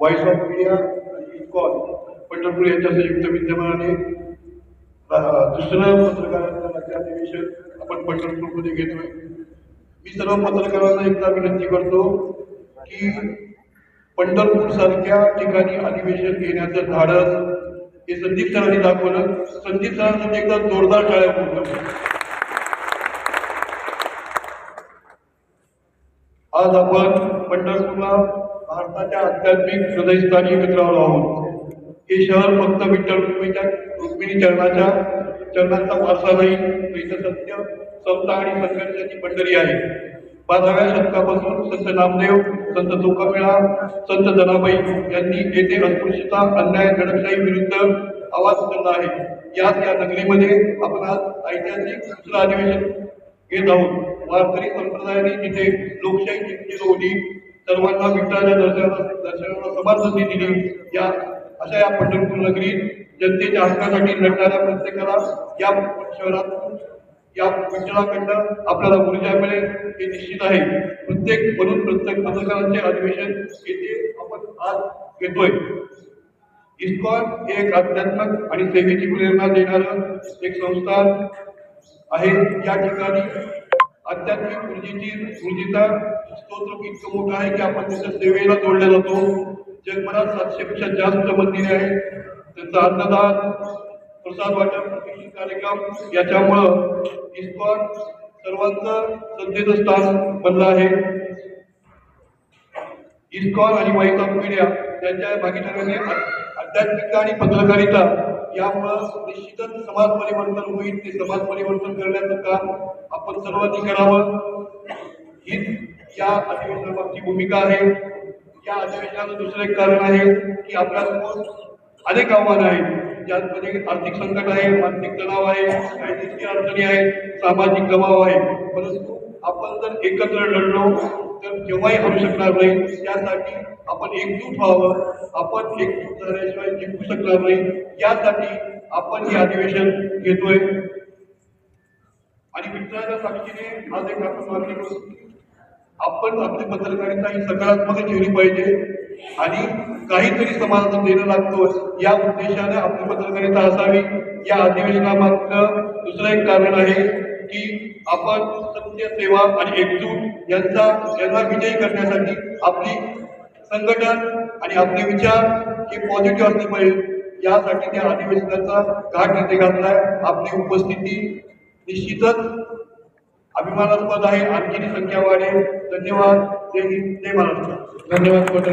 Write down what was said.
Voice of media आणि पंढरपूर यांच्या संयुक्त विद्यमानाने दुसरं पत्रकारांचं राज्याधिवेशन आपण पंढरपूरमध्ये घेतोय. मी सर्व पत्रकारांना एकदा विनंती करतो की पंढरपूर सारख्या ठिकाणी अधिवेशन घेण्याचं धाडस हे संदीप सरांनी दाखवलं. संदीप सरांसाठी एकदा जोरदार टाळ्या होऊन आज आपण पंढरपूरला भारताच्या आध्यात्मिक हृदयस्थानी मित्रावर आहोत. हे शहर फक्त विठ्ठल रुक्मिणीच्या रुक्मिणी चरणाच्या चरणांचा वारसा नाही तर इथं सत्य समता आणि संघर्षाची मंडळी आहे. बाराव्या शतकापासून संत नामदेव संत तुकामेळा संत जनाबाई यांनी येथे अस्पृश्यता अन्याय दडपशाही विरुद्ध आवाज उचलला आहे. याच या नगरीमध्ये आपण आज ऐतिहासिक दुसरं अधिवेशन घेत आहोत. वारकरी संप्रदायाने तिथे लोकशाही जिंकली होती. सर्वांना विठ्ठलाच्या दर्शनाला दर्शनाला समान संधी दिली या अशा या पंढरपूर नगरीत जनतेच्या हक्कासाठी लढणाऱ्या प्रत्येकाला या शहरातून या विठ्ठलाकडनं आपल्याला ऊर्जा मिळेल हे निश्चित आहे. प्रत्येक म्हणून प्रत्येक पत्रकारांचे अधिवेशन येथे आपण आज घेतोय. इस्कॉन हे एक आध्यात्मक आणि सेवेची प्रेरणा देणारं एक संस्थान आहे. या ठिकाणी आध्यात्मिक ऊर्जेची ऊर्जेचा स्तोत्र इतकं मोठं आहे की आपण तिथं सेवेला जोडला जातो. जगभरात सातशेपेक्षा जास्त मंदिरे आहेत. त्यांचा अन्नदान प्रसाद वाटप प्रशिक्षण कार्यक्रम याच्यामुळं इस्कॉन सर्वांचं सज्जेचं स्थान बनलं आहे. इस्कॉन आणि वाईस ऑफ मीडिया यांच्या भागीदाराने आध्यात्मिकता आणि पत्रकारिता यामुळं निश्चितच समाज परिवर्तन होईल. ते समाज परिवर्तन करण्याचं काम आपण सर्वांनी करावं. हीच या अधिवेशनामागची भूमिका आहे. या अधिवेशनाचं दुसरं एक कारण आहे की आपल्यासमोर अनेक आव्हानं आहेत. ज्यामध्ये आर्थिक संकट आहे मानसिक तणाव आहे कायदेशीर अडचणी आहेत सामाजिक दबाव आहे. परंतु आपण जर एकत्र लढलो तर केव्हाही करू शकणार नाही. त्यासाठी आपण एकजूट व्हावं आपण एकजूट झाल्याशिवाय जिंकू शकणार नाही. यासाठी आपण हे अधिवेशन घेतोय. आणि मित्रांच्या साक्षीने आज एक आपण मागणी करू. आपण आपली पत्रकारिता ही सकारात्मक ठेवली पाहिजे आणि काहीतरी समाजाला देणं लागतो. या उद्देशाने आपली पत्रकारिता असावी. या अधिवेशनामागचं दुसरं एक कारण आहे की आपण सत्य सेवा आणि एकजूट यांचा यांना विजयी करण्यासाठी आपली संघटन आणि आपले विचार हे पॉझिटिव्ह असले पाहिजे यासाठी त्या अधिवेशनाचा घाट इथे घातलाय. आपली उपस्थिती निश्चितच अभिमानास्पद आहे. आणखीन संख्या वाढेल. धन्यवाद. जय हिंद. जय महाराष्ट्र. धन्यवाद.